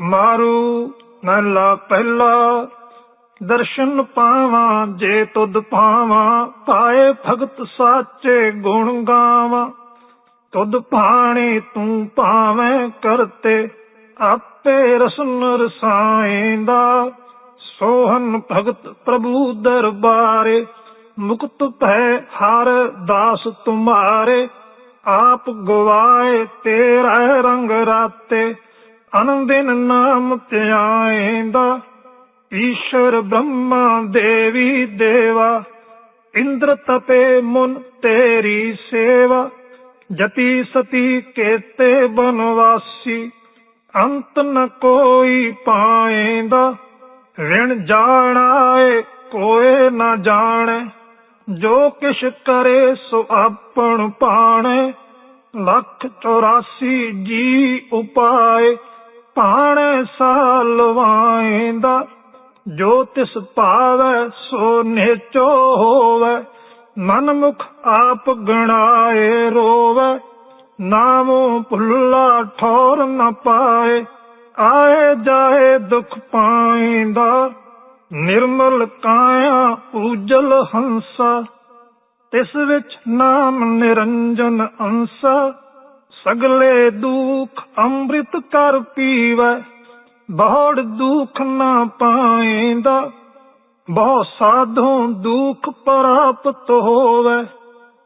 ਮਾਰੂ ਮਹਿਲਾ ਪਹਿਲਾ, ਦਰਸ਼ਨ ਪਾਵਾਂ ਜੇ ਤੁਧ ਪਾਵਾਂ, ਪਾਏ ਭਗਤ ਸਾਚੇ ਗੁਣ ਗਾਵਾਂ। ਤੁਧ ਪਾਣੀ ਤੂੰ ਪਾਵੇਂ ਕਰਤੇ, ਆਪੇ ਰਸਨ ਰਸਾਇਂਦਾ ਸੋਹਨ ਭਗਤ ਪ੍ਰਭੂ ਦਰਬਾਰੇ, ਮੁਕਤ ਭੈ ਹਰ ਦਾਸ ਤੁਮਾਰੇ। ਆਪ ਗਵਾਏ ਤੇਰਾ ਰੰਗ ਰਾਤੇ ਅਨੰਦਿਨ ਨਾਮ ਧਿਆਏਂਦਾ, ਈਸ਼ਰ ਬ੍ਰਹਮਾ ਦੇਵੀ ਦੇਵਾ, ਇੰਦਰ ਤਪੇ ਮੁਨ ਤੇਰੀ ਸੇਵਾ, ਜਤੀ ਸਤੀ ਕੇਤੇ ਬਨਵਾਸੀ, ਅੰਤ ਨ ਕੋਈ ਪਾਏਂਦਾ, ਰਿਣ ਜਾਣਾਏ ਕੋਏ ਨਾ ਜਾਣੈ, ਜੋ ਕਿਛ ਕਰੇ ਸੋ ਆਪਣ ਪਾਣੈ, ਲੱਖ 84 ਜੀ ਉਪਾਏ ਪਾਣੈ ਸਾਲਵਾਏਂਦਾ ਜੋ ਤਿਸ ਭਾਵੈ ਸੋ ਨੇਚੋ ਹੋਵੈ। ਮਨ ਮੁਖ ਆਪ ਗਣਾਏ ਰੋਵੈ, ਨਾਮੋ ਭੁੱਲਾ ਠੌਰ ਨ ਪਾਏ। ਆਏ ਜਾਏ ਦੁਖ ਪਾਇਂਦਾ ਨਿਰਮਲ ਕਾਇਆ ਉਜਲ ਹੰਸਾ। ਤਿਸ ਵਿੱਚ ਨਾਮ ਨਿਰੰਜਨ ਅੰਸਾ ਸਗਲੇ ਦੁੱਖ ਅੰਮ੍ਰਿਤ ਕਰ ਪੀਵੈ। ਬਹੁੜ ਦੁੱਖ ਨਾ ਪਾਏਂਦਾ, ਬਹੁ ਸਾਧੂ ਦੁੱਖ ਪ੍ਰਾਪਤ ਹੋਵੇ।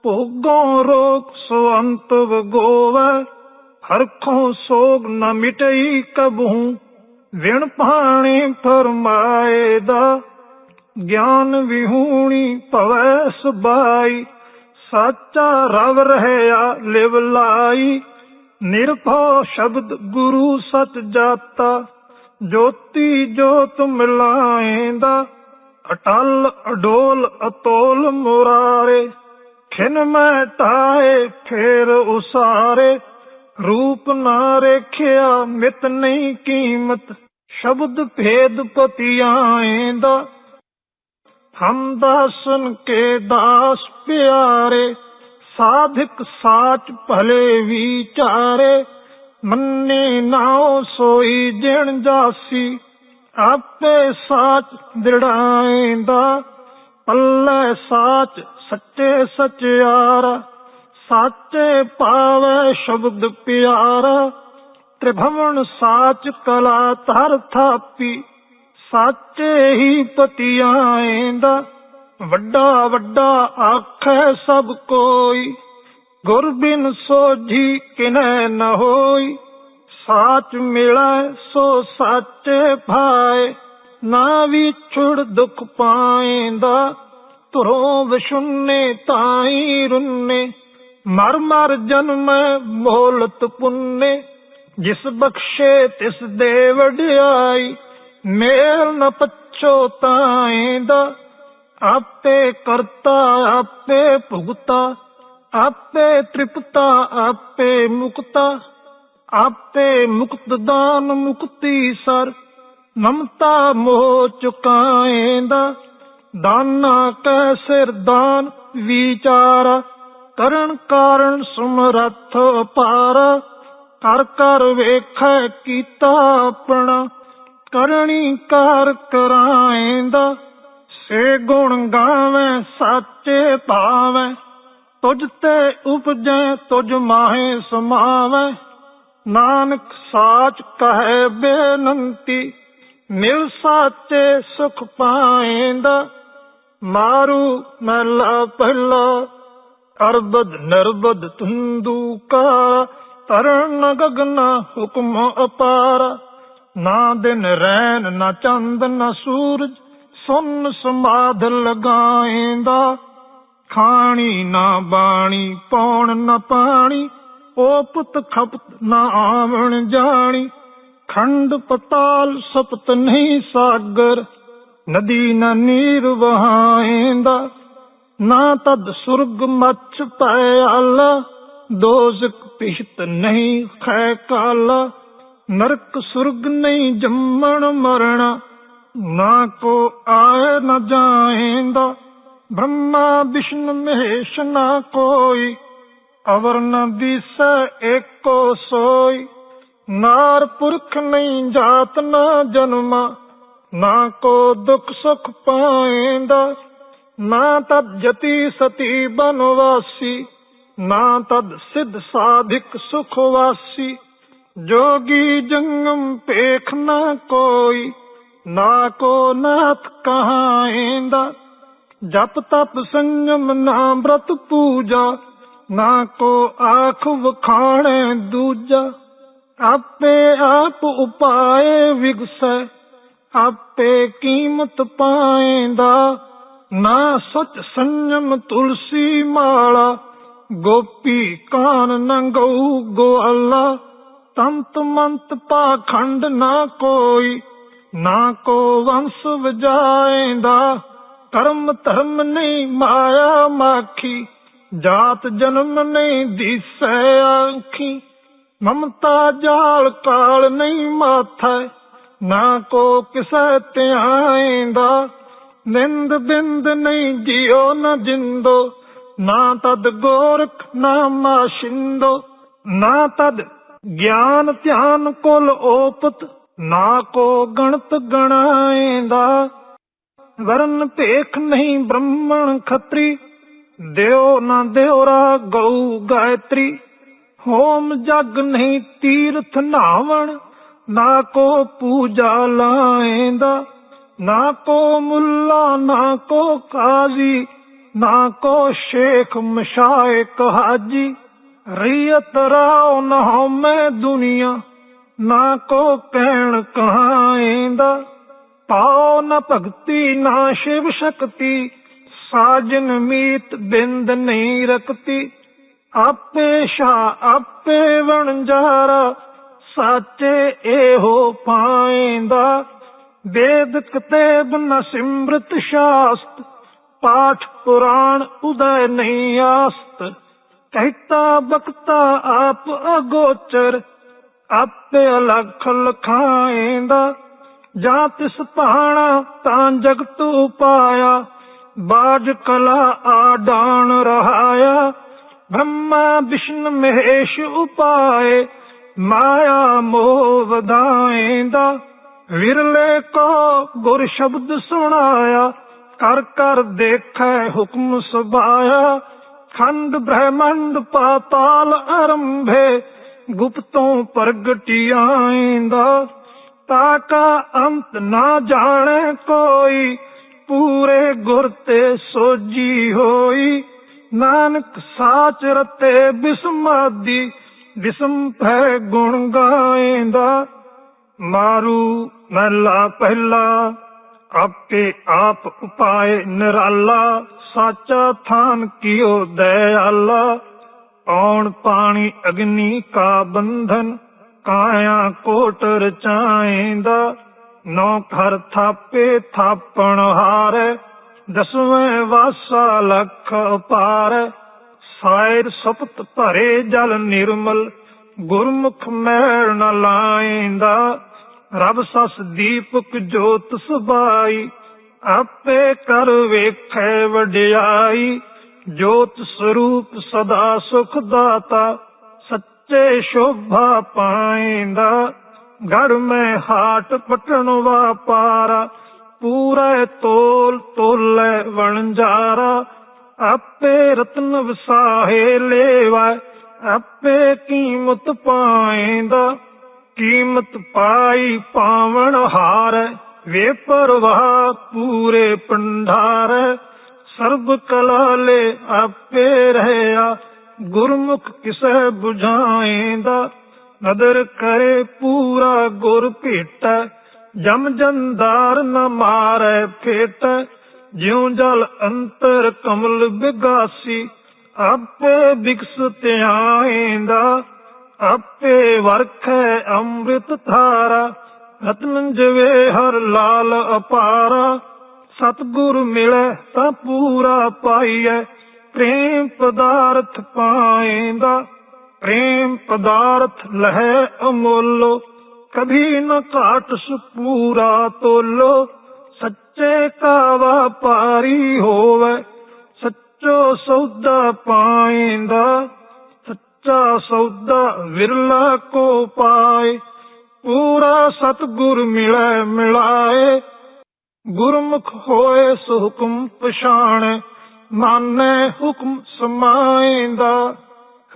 ਭੋਗੋਂ ਰੋਗ ਸੁਅੰਤ ਵਗੋਵੇ ਹਰਖੋਂ ਸੋਗ ਨ ਮਿਟਈ ਕਬਹੂ। ਵਿਣ ਪਾਣੀ ਫਰਮਾਏ ਦਾ ਗਿਆਨ ਵਿਹੂਣੀ ਭਵੈ ਸੁਬਾਈ। ਸਾਚਾ ਰਵ ਰਹਿਆ ਲਿਵ ਲਾਈ। ਨਿਰਭਉ ਸ਼ਬਦ ਗੁਰੂ ਸਤ ਜਾਤਾ। ਜੋਤੀ ਜੋਤ ਮਿਲਾਏਂਦਾ। ਅਟਲ ਅਡੋਲ ਅਤੋਲ ਮੁਰਾਰੇ। ਖਿਨ ਮੈਂ ਤਾਏ ਫੇਰ ਉਸਾਰੇ। ਰੂਪ ਨਾ ਰੇਖਿਆ, ਮਿਤ ਨਹੀਂ ਕੀਮਤ। ਸ਼ਬਦ ਭੇਦ ਪਤਿਆਏਂਦਾ ਹਮ ਦਾਸਨ ਕੇ ਦਾਸ ਪਿਆਰੇ, ਸਾਧਿਕ ਸਾਚ ਭਲੇ ਵਿਚਾਰੇ, ਮੰਨੇ ਨਾਉ ਸੋਈ ਜਿਣ ਜਾਸੀ, ਆਪੇ ਸਾਚ ਦ੍ਰਿੜਾਏਂਦਾ, ਪੱਲੇ ਸਾਚ ਸੱਚੇ ਸਚਿਆਰਾ, ਸਾਚੇ ਪਾਵੇ ਸ਼ਬਦ ਪਿਆਰਾ, ਤ੍ਰਿਭਵਨ ਸਾਚ ਕਲਾ ਧਰ ਥਾਪੀ ਸਾਚੇ ਹੀ ਪਤਿਆਏਂਦਾ ਵੱਡਾ ਵੱਡਾ ਆਖੈ ਸਭ ਕੋਈ। ਗੁਰ ਬਿਨ ਸੋਝੀ ਕਿਨੈ ਨ ਹੋਈ, ਸਾਚ ਮਿਲੈ ਸੋ ਸਾਚੇ ਭਾਏ। ਨਾ ਵਿਛੜ ਦੁਖ ਪਾਏਂਦਾ, ਧਰੋਂ ਵਿਸ਼ੁੰਨੇ ਤਾਈ ਰੁੰਨੇ। ਮਰ ਮਰ ਜਨਮ ਮੋਲਤ ਪੁੰਨੇ, ਜਿਸ ਬਖਸ਼ੇ ਤਿਸ ਦੇ ਵਡਿਆਈ। ਮੇਲ ਨ ਪਛੋ ਤਾਏਂਦਾ ਆਪੇ ਕਰਤਾ, ਆਪੇ ਭੁਗਤਾ, ਆਪੇ ਤ੍ਰਿਪਤਾ, ਆਪੇ ਮੁਕਤਾ, ਆਪੇ ਮੁਕਤ ਦਾਨ ਮੁਕਤੀ ਸਰ, ਮਮਤਾ ਮੋਹ ਚੁਕਾਏਂਦਾ ਦਾਨਾ ਕੈ ਸਿਰ ਦਾਨ ਵਿਚਾਰ, ਕਰਨ ਕਾਰਨ ਸਮਰੱਥ ਅਪਾਰ ਕਰ ਕਰ ਵੇਖੈ ਕੀਤਾ ਆਪਣਾ ਕਰਣੀ ਕਾਰ ਕਰਾਏਂਦਾ ਸੇ ਗੁਣ ਗਾਵੇਂ, ਸਾਚੇ ਭਾਵੇਂ, ਤੁਝ ਤੇ ਉਪਜੈ, ਤੁਝ ਮਾਹੇ ਸਮਾਵੈ। ਨਾਨਕ ਸਾਚ ਕਹੈ ਬੇਨੰਤੀ, ਮਿਲ ਸਾਚੇ ਸੁਖ ਪਾਏਂਦਾ। ਮਾਰੂ ਮਹਿਲਾ ਪਹਿਲਾ, ਅਰਬਦ ਨਰਬਦ ਤੁੰਦੂ ਕਾ ਤਰਨ ਗਗਨਾ ਹੁਕਮ ਅਪਾਰਾ। ਨਾ ਦਿਨ ਰੈਨ ਨਾ ਚੰਦ, ਨਾ ਸੂਰਜ, ਸੁਨ ਸਮਾਧ ਲਗਾਏਂਦਾ। ਖਾਣੀ ਨਾ ਬਾਣੀ, ਪੌਣ ਨਾ ਪਾਣੀ ਓਪਤ ਖਪਤ ਨਾ ਆਵਣ ਜਾਣੀ। ਖੰਡ ਪਤਾਲ ਸਪਤ ਨਹੀਂ ਸਾਗਰ, ਨਦੀ ਨਾ ਨੀਰ ਵਹਾਏਂਦਾ। ਨਾ ਤਦ ਸੁਰਗ ਮੱਛ ਪਾਇਆਲਾ ਦੋਜ਼ਕ ਪਿਸ਼ਤ ਨਹੀਂ ਖੈ ਕਾਲਾ। ਨਰਕ ਸੁਰਗ ਨਹੀਂ ਜੰਮਣ ਮਰਣਾ। ਨਾ ਕੋ ਆਏ ਨਾ ਜਾਏਂਦਾ। ਬ੍ਰਹਮਾ, ਵਿਸ਼ਨ, ਮਹੇਸ਼, ਨਾ ਕੋਈ। ਅਵਰ ਨ ਦਿਸੈ ਏਕੋ ਸੋਈ। ਨਾਰ ਪੁਰਖ ਨਹੀਂ ਜਾਤ ਨਾ ਜਨਮਾ। ਨਾ ਕੋ ਦੁਖ ਸੁਖ ਪਾਏਂਦਾ। ਨਾ ਤਦ ਜਤੀ ਸਤੀ ਬਨਵਾਸੀ। ਨਾ ਤਦ ਸਿਧ ਸਾਧਿਕ ਸੁਖ ਵਾਸੀ। ਜੋਗੀ ਜੰਗਮ ਪੇਖ ਨਾ ਕੋਈ, ਨਾ ਕੋ ਨਾਥ ਕਹਾਏਂਦਾ। ਜਪ ਤਪ ਸੰਜਮ ਨਾ ਬ੍ਰਤ ਪੂਜਾ, ਨਾ ਕੋ ਆਖ ਵਖਾਣੇ ਦੂਜਾ। ਆਪੇ ਆਪ ਉਪਾਏ ਵਿਗਸੈ, ਆਪੇ ਕੀਮਤ ਪਾਏਂਦਾ। ਨਾ ਸਚ ਸੰਜਮ ਤੁਲਸੀ ਮਾਲਾ, ਗੋਪੀ ਕਾਨ ਨੰਗਉ ਗੋਆਲਾ ਤੰਤ ਮੰਤ ਪਾਖੰਡ ਨਾ ਕੋਈ, ਨਾ ਕੋ ਵੰਸ ਵਜਾਏਂਦਾ। ਕਰਮ ਧਰਮ ਨਹੀਂ ਮਾਇਆ ਮਾਖੀ, ਜਾਤ ਜਨਮ ਨਹੀਂ ਦਿਸੈ ਆਖੀ। ਮਮਤਾ ਜਾਲ ਕਾਲ ਨਹੀਂ ਮਾਥੈ, ਨਾ ਕੋ ਕਿਸੈ ਧਿਆਏਂਦਾ। ਨਿੰਦ ਬਿੰਦ ਨਹੀਂ ਜਿਉ ਨ ਜਿੰਦੋ, ਨਾ ਤਦ ਗੋਰਖ ਨਾ ਮਾਸ਼ਿੰਦੋ ਨਾ ਤਦ ਗਿਆਨ ਧਿਆਨ ਕੁਲ ਓਪਤ, ਨਾ ਕੋ ਗਣਤ ਗਣਾਏਂਦਾ। ਵਰਨ ਭੇਖ ਨਹੀਂ ਬ੍ਰਹਮਣ ਖੱਤਰੀ, ਦਿਓ ਨਾ ਦਿਉਰਾ ਗਊ ਗਾਇਤਰੀ। ਹੋਮ ਜਗ ਨਹੀਂ ਤੀਰਥ ਨਾਵਣ, ਨਾ ਕੋ ਪੂਜਾ ਲਾਏਂਦਾ। ਨਾ ਕੋ ਮੁੱਲਾ, ਨਾ ਕੋ ਕਾਜ਼ੀ, ਨਾ ਕੋ ਸ਼ੇਖ ਮਸ਼ਾਇਕ ਹਾਜੀ। ਰੀਅਤ ਰਾਉ ਨਾ ਹਉਮੈ ਦੁਨੀਆ, ਨਾ ਕੋ ਕਹਿਣ ਕਹਾਏਂਦਾ ਪਾਉ ਨ ਭਗਤੀ, ਨਾ ਸ਼ਿਵ ਸ਼ਕਤੀ, ਸਾਜਨ ਮੀਤ ਬਿੰਦ ਨਹੀਂ ਰਕਤੀ ਆਪੇ ਸ਼ਾ ਆਪੇ ਵਣਜਾਰਾ, ਸਾਚੇ ਇਹੋ ਪਾਏਂਦਾ ਵੇਦ ਕਤੇਬ ਨ ਸਿਮਰਤ ਸ਼ਾਸਤ, ਪਾਠ ਪੁਰਾਣ ਉਦੈ ਨਹੀਂ ਆਸਤ। ਕਹਿਤਾ ਬਖਤਾ ਆਪ ਅਗੋਚਰ, ਆਪੇ ਅਲਖ ਲਖਾਏਂਦਾ। ਜਾਂ ਤਿਸ ਭਾਣਾ ਤਾਂ ਜਗਤ ਉਪਾਇਆ, ਬਾਜ ਕਲਾ ਆਡਾਨ ਰਹਾਇਆ। ਬ੍ਰਹਮਾ ਵਿਸ਼ਨ ਮਹੇਸ਼ ਉਪਾਏ, ਮਾਇਆ ਮੋਹ ਵਧਾਏਂਦਾ। ਵਿਰਲੇ ਕੋ ਗੁਰ ਸ਼ਬਦ ਸੁਣਾਇਆ, ਕਰ ਕਰ ਦੇਖੈ ਹੁਕਮ ਸੁਭਾਇਆ। ਖੰਡ ਬ੍ਰਹਮੰਡ ਪਾਤਾਲ ਅਰੰਭੇ ਗੁਪਤੋਂ ਪ੍ਰਗਟਿਆਇਂਦਾ ਤਾਕਾ ਅੰਤ ਨਾ ਜਾਣੇ ਕੋਈ, ਪੂਰੇ ਗੁਰ ਤੇ ਸੋਜੀ ਹੋਈ। ਨਾਨਕ ਸਾਚ ਰਤੇ ਬਿਸਮਾਦੀ, ਬਿਸਮ ਭੈ ਗੁਣ ਗਾਏਂਦਾ ਮਾਰੂ ਮਹਲਾ ਪਹਿਲਾ ਆਪੇ ਆਪ ਉਪਾਏ ਨਿਰਾਲਾ, ਸਾਚਾ ਥਾਨ ਕੀਓ ਦਇਆਲਾ। ਔਣ ਪਾਣੀ ਅਗਨੀ ਕਾ ਬੰਧਨ, ਕਾਇਆ ਕੋਟ ਰਚਾਏਂਦਾ ਨੌ ਘਰ ਥਾਪੇ ਥਾਪਣ ਹਾਰ, ਦਸਵੇਂ ਵਾਸਾ ਲਖ ਪਾਰ ਸਾਇਰ ਸਪਤ ਭਰੇ ਜਲ ਨਿਰਮਲ, ਗੁਰਮੁਖ ਮੈਲ ਨ ਲਾਏਂਦਾ। ਰਬ ਸਸ ਦੀਪਕ ਜੋਤ ਸੁਬਾਈ ਆਪੇ ਕਰ ਵੇਖੈ ਵਡਿਆਈ। ਜੋਤ ਸਰੂਪ ਸਦਾ ਸੁਖ ਦਾਤਾ, ਸੱਚੇ ਸ਼ੋਭਾ ਪਾਏਂਦਾ। ਗੜ ਮੈਂ ਹਾਟ ਪਟਣ ਵਾਪਾਰਾ ਪੂਰੇ ਤੋਲ ਤੋਲੇ ਵਣਜਾਰਾ ਆਪੇ ਰਤਨ ਵਸਾਹੇ ਲੇਵਾ, ਆਪੇ ਕੀਮਤ ਪਾਏਂਦਾ। ਕੀਮਤ ਪਾਈ ਪਾਵਣ ਹਾਰ, ਵੇ ਪਰਵਾਹ ਪੂਰੇ ਪੰਡਾਰ ਸਰਬ ਕਲਾ ਲੈ ਆਪੇ ਰਹਿਆ, ਗੁਰਮੁਖ ਕਿਸੈ 부ਝਾਏਂਦਾ ਨਦਰ ਕਰੇ ਪੂਰਾ ਗੁਰ ਭੇਟ, ਜਮ ਜੰਦਾਰ ਨ ਮਾਰੈ ਫੇਟ। ਜਿਉ ਜਲ ਅੰਤਰ ਕਮਲ ਬਿਗਾਸੀ, ਆਪੇ ਬਿਕਸ ਧਿਆਏਂਦਾ। ਆਪੇ ਵਰਖੈ ਅੰਮ੍ਰਿਤ ਧਾਰਾ ਰਤਨ ਜਵੇ ਹਰ ਲਾਲ ਅਪਾਰਾ। ਸਤਗੁਰ ਮਿਲੈ ਤਾਂ ਪੂਰਾ ਪਾਈਐ, ਪ੍ਰੇਮ ਪਦਾਰਥ ਪਾਏਂਦਾ। ਪ੍ਰੇਮ ਪਦਾਰਥ ਲਹਿ ਅਮੋਲੋ, ਕਭੀ ਨ ਘਾਟ ਸੁਪੂਰਾ ਤੋਲੋ। ਸੱਚੇ ਕਾ ਵਪਾਰੀ ਹੋਵੇ, ਸੱਚੋ ਸੌਦਾ ਪਾਏਂਦਾ। ਸੱਚਾ ਸੌਦਾ ਵਿਰਲਾ ਕੋ ਪਾਏ, ਪੂਰਾ ਸਤਗੁਰ ਮਿਲੈ ਮਿਲਾਏ। ਗੁਰਮੁਖ ਹੋਏ ਸੋ ਹੁਕਮ ਪਛਾਣ, ਮਾਨੈ ਹੁਕਮ ਸਮਾਇਂਦਾ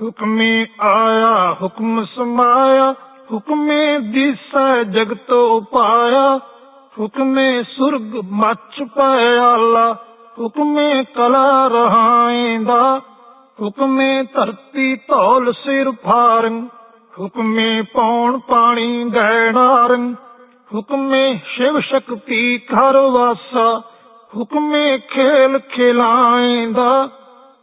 ਹੁਕਮੇ ਆਇਆ, ਹੁਕਮ ਸਮਾਇਆ, ਹੁਕਮੇ ਦਿਸੈ ਜਗਤ ਉਪਾਇਆ। ਹੁਕਮੇ ਸੁਰਗ ਮੱਚ ਪਾਇਆਲਾ ਹੁਕਮੇ ਕਲਾ ਰਹਾਇਂਦਾ ਹੁਕਮੇ ਧਰਤੀ ਧੌਲ ਸਿਰ ਫਾਰਨ ਹੁਕਮੇ ਪੌਣ ਪਾਣੀ ਗੈਣਾਰਨ ਹੁਕਮੇ ਸ਼ਿਵ ਸ਼ਕਤੀ ਘਰ ਵਾਸਾ, ਹੁਕਮੇ ਖੇਲ ਖਿਲਾਏਂਦਾ।